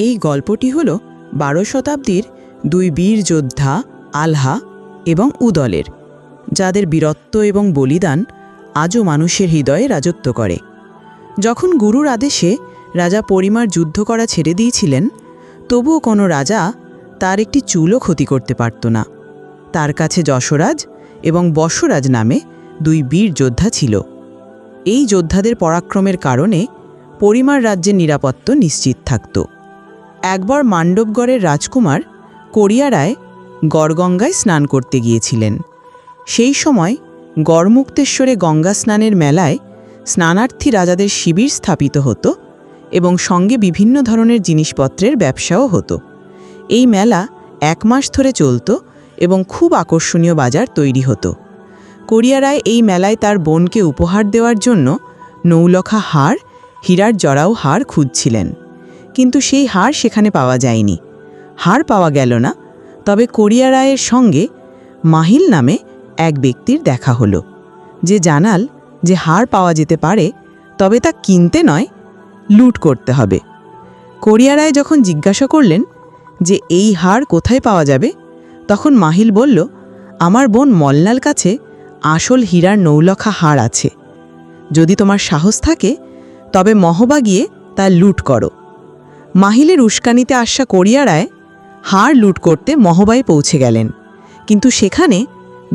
এই গল্পটি হল বারো শতাব্দীর দুই বীর যোদ্ধা আলহা এবং উদলের, যাদের বীরত্ব এবং বলিদান আজও মানুষের হৃদয়ে রাজত্ব করে। যখন গুরুর আদেশে রাজা পরিমার যুদ্ধ করা ছেড়ে দিয়েছিলেন, তবুও কোনো রাজা তার একটি চুলও ক্ষতি করতে পারত না। তার কাছে যশরাজ এবং বর্ষরাজ নামে দুই বীর যোদ্ধা ছিল। এই যোদ্ধাদের পরাক্রমের কারণে পরিমার রাজ্যের নিরাপত্ত নিশ্চিত থাকত। একবার মান্ডবগড়ের রাজকুমার কোরিয়ারায় গড়গঙ্গায় স্নান করতে গিয়েছিলেন। সেই সময় গড়মুক্তেশ্বরে গঙ্গা স্নানের মেলায় স্নানার্থী রাজাদের শিবির স্থাপিত হতো এবং সঙ্গে বিভিন্ন ধরনের জিনিসপত্রের ব্যবসাও হতো। এই মেলা এক মাস ধরে চলত এবং খুব আকর্ষণীয় বাজার তৈরি হতো। কোরিয়ারায় এই মেলায় তার বোনকে উপহার দেওয়ার জন্য নৌলখা হার হীরার জড়াও হার খুঁজছিলেন। কিন্তু সেই হার সেখানে পাওয়া যায়নি। হার পাওয়া গেল না, তবে কোরিয়া রায়ের সঙ্গে মাহিল নামে এক ব্যক্তির দেখা হলো, যে জানাল যে হার পাওয়া যেতে পারে, তবে তা কিনতে নয়, লুট করতে হবে। কোরিয়া রায় যখন জিজ্ঞাসা করলেন যে এই হার কোথায় পাওয়া যাবে, তখন মাহিল বলল, আমার বোন মল্লাল কাছে আসল হীরার নৌলখা হার আছে। যদি তোমার সাহস থাকে, তবে মহবা গিয়ে তা লুট করো। মাহিলের উস্কানিতে আসা কোরিয়ারায় হাড় লুট করতে মহবায় পৌঁছে গেলেন। কিন্তু সেখানে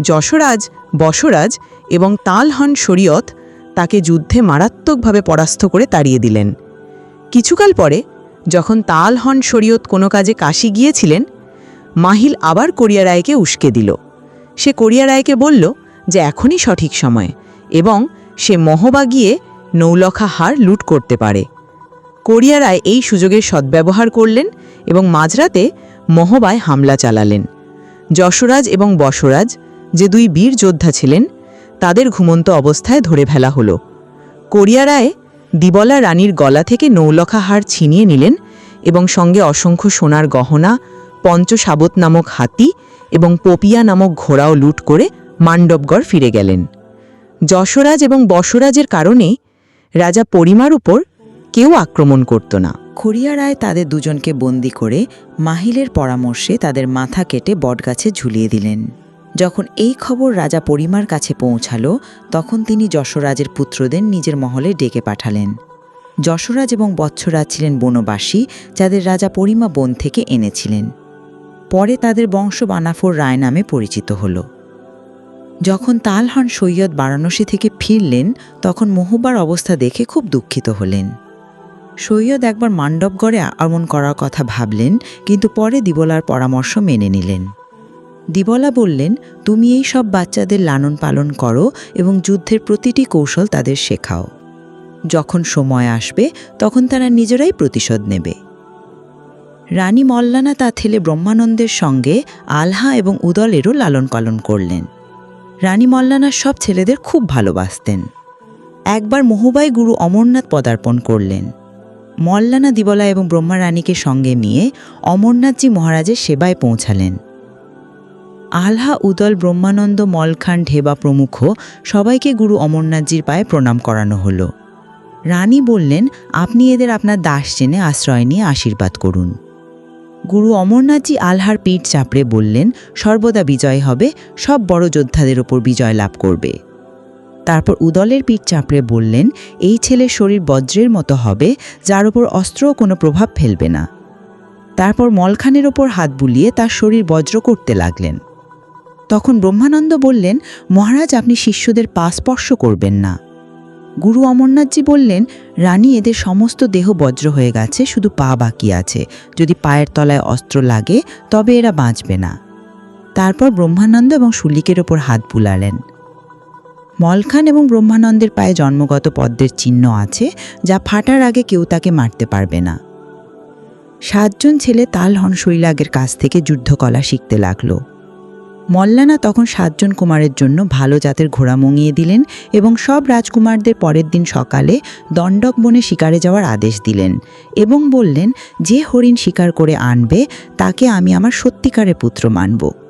যশরাজ, বসরাজ এবং তালহন শরীয়ত তাকে যুদ্ধে মারাত্মকভাবে পরাস্ত করে তাড়িয়ে দিলেন। কিছুকাল পরে যখন তালহন শরীয়ত কোনো কাজে কাশি গিয়েছিলেন, মাহিল আবার কোরিয়া রায়কে উস্কে দিল। সে কোরিয়া রায়কে বলল যে এখনই সঠিক সময় এবং সে মহবা গিয়ে নৌলখা হার লুট করতে পারে। কোরিয়া রায় এই সুযোগের সদ্ব্যবহার করলেন এবং মাঝরাতে মহবায় হামলা চালালেন। যশরাজ এবং বসরাজ যে দুই বীর যোদ্ধা ছিলেন, তাদের ঘুমন্ত অবস্থায় ধরে ফেলা হলো। কোরিয়া রায় দিবলা রানীর গলা থেকে নৌলখা হার ছিনিয়ে নিলেন এবং সঙ্গে অসংখ্য সোনার গহনা, পঞ্চসাবত নামক হাতি এবং পপিয়া নামক ঘোড়াও লুট করে মান্ডবগড় ফিরে গেলেন। যশরাজ এবং বসরাজের কারণে রাজা পরিমার উপর কেউ আক্রমণ করত না। খড়িয়া রায় তাদের দুজনকে বন্দি করে মাহিলের পরামর্শে তাদের মাথা কেটে বটগাছে ঝুলিয়ে দিলেন। যখন এই খবর রাজা পরিমার কাছে পৌঁছালো, তখন তিনি যশোরাজের পুত্রদের নিজের মহলে ডেকে পাঠালেন। যশোরাজ এবং বৎসরাজ ছিলেন বনবাসী, যাদের রাজা পরিমা বন থেকে এনেছিলেন। পরে তাদের বংশ বানাফর রায় নামে পরিচিত হল। যখন তালহন সৈয়দ বারাণসী থেকে ফিরলেন, তখন মোহবার অবস্থা দেখে খুব দুঃখিত হলেন। সৈয়দ একবার মান্ডবগড়ে আক্রমণ করার কথা ভাবলেন, কিন্তু পরে দিবলার পরামর্শ মেনে নিলেন। দিবলা বললেন, তুমি এই সব বাচ্চাদের লালন পালন করো এবং যুদ্ধের প্রতিটি কৌশল তাদের শেখাও। যখন সময় আসবে, তখন তারা নিজেরাই প্রতিশোধ নেবে। রানী মল্লানা তা ছেলে ব্রহ্মানন্দের সঙ্গে আলহা এবং উদলেরও লালন পালন করলেন। রানী মল্লানার সব ছেলেদের খুব ভালোবাসতেন। একবার মহুবাই গুরু অমরনাথ পদার্পণ করলেন। মল্লানা দিবলা এবং ব্রহ্মা রানীকে সঙ্গে নিয়ে অমরনাথজি মহারাজের সেবায় পৌঁছালেন। আলহা উদল ব্রহ্মানন্দ মলখান ঢেবা প্রমুখ সবাইকে গুরু অমরনাথজির পায়ে প্রণাম করানো হলো। রানী বললেন, আপনি এদের আপনার দাস জেনে আশ্রয় নিয়ে আশীর্বাদ করুন। গুরু অমরনাথজি আলহার পিঠ চাপড়ে বললেন, সর্বদা বিজয় হবে, সব বড় যোদ্ধাদের ওপর বিজয় লাভ করবে। তারপর উদলের পিঠ চাপড়ে বললেন, এই ছেলের শরীর বজ্রের মতো হবে, যার ওপর অস্ত্রও কোনো প্রভাব ফেলবে না। তারপর মলখানের ওপর হাত বুলিয়ে তার শরীর বজ্র করতে লাগলেন। তখন ব্রহ্মানন্দ বললেন, মহারাজ, আপনি শিষ্যদের পা স্পর্শ করবেন না। গুরু অমরনাথজি বললেন, রানী, এদের সমস্ত দেহ বজ্র হয়ে গেছে, শুধু পা বাকি আছে। যদি পায়ের তলায় অস্ত্র লাগে, তবে এরা বাঁচবে না। তারপর ব্রহ্মানন্দ এবং শুলিকের ওপর হাত বুলালেন। মলখান এবং ব্রহ্মানন্দের পায়ে জন্মগত পদ্মের চিহ্ন আছে, যা ফাটার আগে কেউ তাকে মারতে পারবে না। সাতজন ছেলে তালহন শৈলাগের কাছ থেকে যুদ্ধকলা শিখতে লাগল। মল্লানা তখন সাতজন কুমারের জন্য ভালো জাতের ঘোড়া মঙিয়ে দিলেন এবং সব রাজকুমারদের পরের দিন সকালে দণ্ডক বনে শিকারে যাওয়ার আদেশ দিলেন এবং বললেন, যে হরিণ শিকার করে আনবে, তাকে আমি আমার সত্যিকারের পুত্র মানব।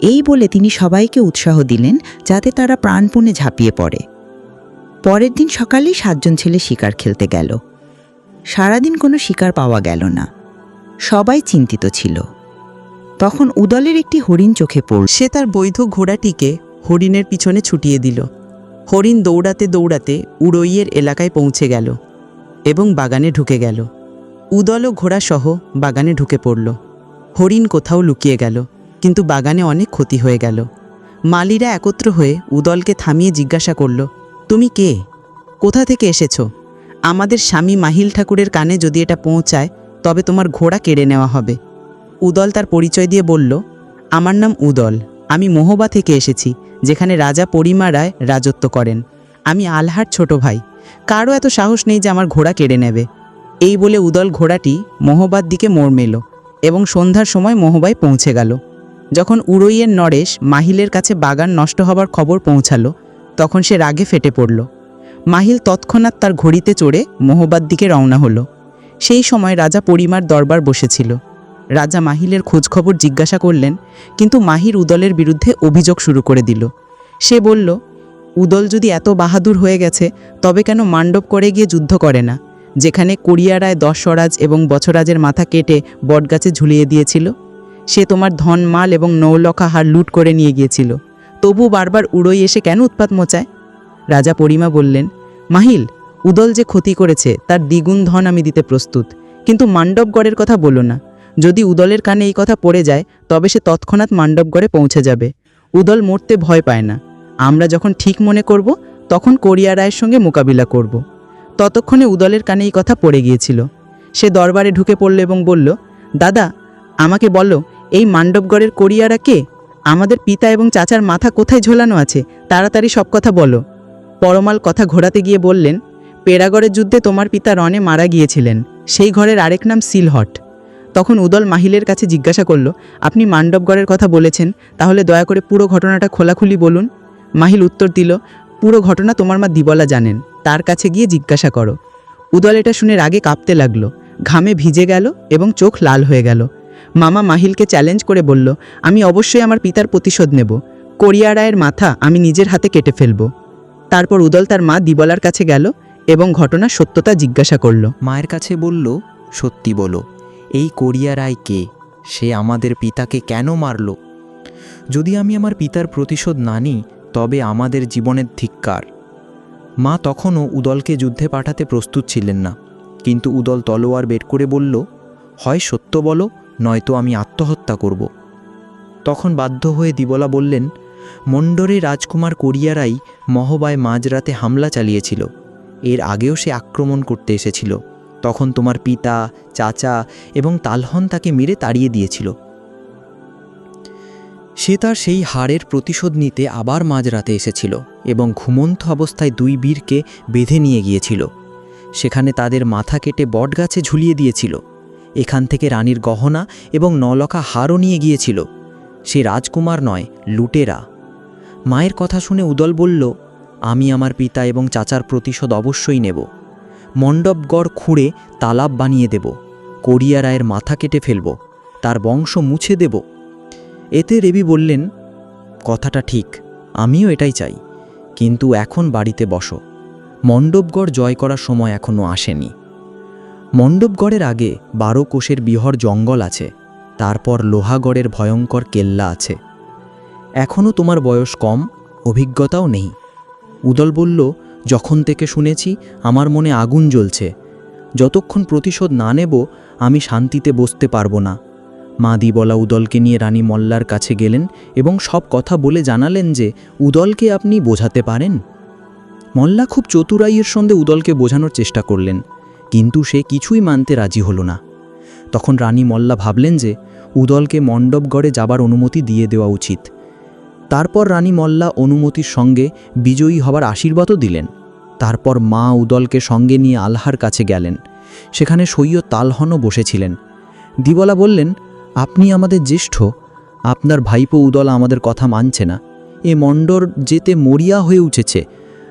এই বলে তিনি সবাইকে উৎসাহ দিলেন যাতে তারা প্রাণপণে ঝাঁপিয়ে পড়ে। পরের দিন সকালেই সাতজন ছেলে শিকার খেলতে গেল। সারাদিন কোনো শিকার পাওয়া গেল না। সবাই চিন্তিত ছিল। তখন উদলের একটি হরিণ চোখে পড়ল। সে তার বৈধ ঘোড়াটিকে হরিণের পিছনে ছুটিয়ে দিল। হরিণ দৌড়াতে দৌড়াতে উড়ইয়ের এলাকায় পৌঁছে গেল এবং বাগানে ঢুকে গেল। উদল ও ঘোড়াসহ বাগানে ঢুকে পড়ল। হরিণ কোথাও লুকিয়ে গেল। কিন্তু বাগানে অনেক ক্ষতি হয়ে গেল। মালিরা একত্র হয়ে উদলকে থামিয়ে জিজ্ঞাসা করল, তুমি কে? কোথা থেকে এসেছ? আমাদের স্বামী মাহিল ঠাকুরের কানে যদি এটা পৌঁছায়, তবে তোমার ঘোড়া কেড়ে নেওয়া হবে। উদল তার পরিচয় দিয়ে বলল, আমার নাম উদল। আমি মোহবা থেকে এসেছি, যেখানে রাজা পরিমা রায় রাজত্ব করেন। আমি আলহার ছোট ভাই। কারও এত সাহস নেই যে আমার ঘোড়া কেড়ে নেবে। এই বলে উদল ঘোড়াটি মোহবার দিকে মোড় মেল এবং সন্ধ্যার সময় মোহবায় পৌঁছে গেল। যখন উড়ইয়ের নরেশ মাহিলের কাছে বাগান নষ্ট হবার খবর পৌঁছালো, তখন সে রাগে ফেটে পড়ল। মাহিল তৎক্ষণাৎ তার ঘড়িতে চড়ে মোহবার দিকে রওনা হলো। সেই সময় রাজা পরিমার দরবার বসেছিল। রাজা মাহিলের খোঁজখবর জিজ্ঞাসা করলেন, কিন্তু মাহির উদলের বিরুদ্ধে অভিযোগ শুরু করে দিল। সে বলল, উদল যদি এত বাহাদুর হয়ে গেছে, তবে কেন মান্ডব করে গিয়ে যুদ্ধ করে না, যেখানে কোরিয়ারায় দশ স্বরাজ এবং বছরাজের মাথা কেটে বটগাছে ঝুলিয়ে দিয়েছিল? সে তোমার ধন, মাল এবং নৌলখা হার লুট করে নিয়ে গিয়েছিল। তবু বারবার উড়োই এসে কেন উৎপাত মোচায়? রাজা পরিমা বললেন, মাহিল, উদল যে ক্ষতি করেছে, তার দ্বিগুণ ধন আমি দিতে প্রস্তুত। কিন্তু মান্ডবগড়ের কথা বলো না। যদি উদলের কানে এই কথা পড়ে যায়, তবে সে তৎক্ষণাৎ মান্ডবগড়ে পৌঁছে যাবে। উদল মরতে ভয় পায় না। আমরা যখন ঠিক মনে করব, তখন কোরিয়া রায়ের সঙ্গে মোকাবিলা করব। ততক্ষণে উদলের কানে এই কথা পড়ে গিয়েছিল। সে দরবারে ঢুকে পড়ল এবং বলল, দাদা, আমাকে বলো এই মান্ডবগড়ের কোরিয়ারা কে? আমাদের পিতা এবং চাচার মাথা কোথায় ঝোলানো আছে? তাড়াতাড়ি সব কথা বলো। পরমাল কথা ঘোরাতে গিয়ে বললেন পেরাগড়ের যুদ্ধে তোমার পিতা রনে মারা গিয়েছিলেন। সেই ঘরের আরেক নাম সিলহট। তখন উদল মাহিলের কাছে জিজ্ঞাসা করল, আপনি মান্ডবগড়ের কথা বলেছেন, তাহলে দয়া করে পুরো ঘটনাটা খোলাখুলি বলুন। মাহিল উত্তর দিল, পুরো ঘটনা তোমার মা দিবলা জানেন, তার কাছে গিয়ে জিজ্ঞাসা করো। উদল এটা শুনে রাগে কাঁপতে লাগল। ঘামে ভিজে গেল এবং চোখ লাল হয়ে গেল। মামা মাহিলকে চ্যালেঞ্জ করে বলল, আমি অবশ্যই আমার পিতার প্রতিশোধ নেব। কোরিয়া রায়ের মাথা আমি নিজের হাতে কেটে ফেলব। তারপর উদল তার মা দিবলার কাছে গেল এবং ঘটনার সত্যতা জিজ্ঞাসা করল, মায়ের কাছে বলল, সত্যি বলো, এই কোরিয়া রায় কে? সে আমাদের পিতাকে কেন মারল? যদি আমি আমার পিতার প্রতিশোধ না নিই, তবে আমাদের জীবনের ধিক্কার। মা তখনও উদলকে যুদ্ধে পাঠাতে প্রস্তুত ছিলেন না, কিন্তু উদল তলোয়ার বের করে বলল, হয় সত্য বলো নয়তো আমি আত্মহত্যা করব। তখন বাধ্য হয়ে দিবলা বললেন, মণ্ডরে রাজকুমার কোরিয়ারাই মহবায় মাঝরাতে হামলা চালিয়েছিল। এর আগেও সে আক্রমণ করতে এসেছিল। তখন তোমার পিতা, চাচা এবং তালহন তাকে মেরে তাড়িয়ে দিয়েছিল। সে তার সেই হাড়ের প্রতিশোধ নিতে আবার মাঝরাতে এসেছিল এবং ঘুমন্ত অবস্থায় দুই বীরকে বেঁধে নিয়ে গিয়েছিল। সেখানে তাদের মাথা কেটে বটগাছে ঝুলিয়ে দিয়েছিল। এখান থেকে রানীর গহনা এবং নলকা হারও নিয়ে গিয়েছিল। সে রাজকুমার নয়, লুটেরা। মায়ের কথা শুনে উদল বলল, আমি আমার পিতা এবং চাচার প্রতিশোধ অবশ্যই নেব। মণ্ডপগড় খুঁড়ে তালাব বানিয়ে দেব, কোরিয়া রায়ের মাথা কেটে ফেলব, তার বংশ মুছে দেব। এতে রেবি বললেন, কথাটা ঠিক, আমিও এটাই চাই, কিন্তু এখন বাড়িতে বসো। মণ্ডপগড় জয় করার সময় এখনও আসেনি। মণ্ডপগড়ের আগে বারো কোষের বিহর জঙ্গল আছে, তারপর লোহাগড়ের ভয়ঙ্কর কেল্লা আছে। এখনও তোমার বয়স কম, অভিজ্ঞতাও নেই। উদল বলল, যখন থেকে শুনেছি, আমার মনে আগুন জ্বলছে। যতক্ষণ প্রতিশোধ না নেব, আমি শান্তিতে বসতে পারব না। মা দিবলা উদলকে নিয়ে রানী মল্লার কাছে গেলেন এবং সব কথা বলে জানালেন যে, উদলকে আপনি বোঝাতে পারেন? মল্লা খুব চতুরাইয়ের সঙ্গে উদলকে বোঝানোর চেষ্টা করলেন। কিন্তু সে কিছুই মানতে রাজি হলো না। তখন রানী মল্লা ভাবলেন যে উদলকে মণ্ডপগড়ে যাবার অনুমতি দিয়ে দেওয়া উচিত। তারপর রানী মল্লা অনুমতির সঙ্গে বিজয়ী হবার আশীর্বাদও দিলেন। তারপর মা উদলকে সঙ্গে নিয়ে আলহার কাছে গেলেন। সেখানে সৈয় তালহনও বসেছিলেন। দিবলা বললেন, আপনি আমাদের জ্যেষ্ঠ। আপনার ভাইপো উদল আমাদের কথা মানছে না। এ মণ্ডর যেতে মরিয়া হয়ে উঠেছে।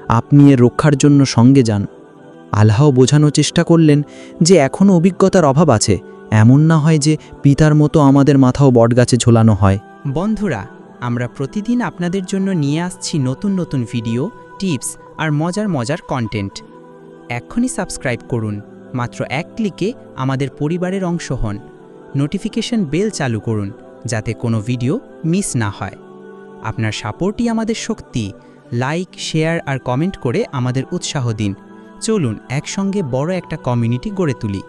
আপনি এর রক্ষার জন্য সঙ্গে যান। আল্লাহ বোঝানোর চেষ্টা করলেন যে এখনও অভিজ্ঞতার অভাব আছে। এমন না হয় যে পিতার মতো আমাদের মাথাও বটগাছে ঝোলানো হয়। বন্ধুরা, আমরা প্রতিদিন আপনাদের জন্য নিয়ে আসছি নতুন নতুন ভিডিও, টিপস আর মজার মজার কন্টেন্ট এক্ষুনি সাবস্ক্রাইব করুন, মাত্র এক ক্লিকে আমাদের পরিবারের অংশ হন। নোটিফিকেশন বেল চালু করুন, যাতে কোনো ভিডিও মিস না হয়। আপনার সাপোর্টই আমাদের শক্তি। লাইক শেয়ার আর কমেন্ট করে আমাদের উৎসাহ দিন। চলুন একসঙ্গে বড় একটা কমিউনিটি গড়ে তুলি।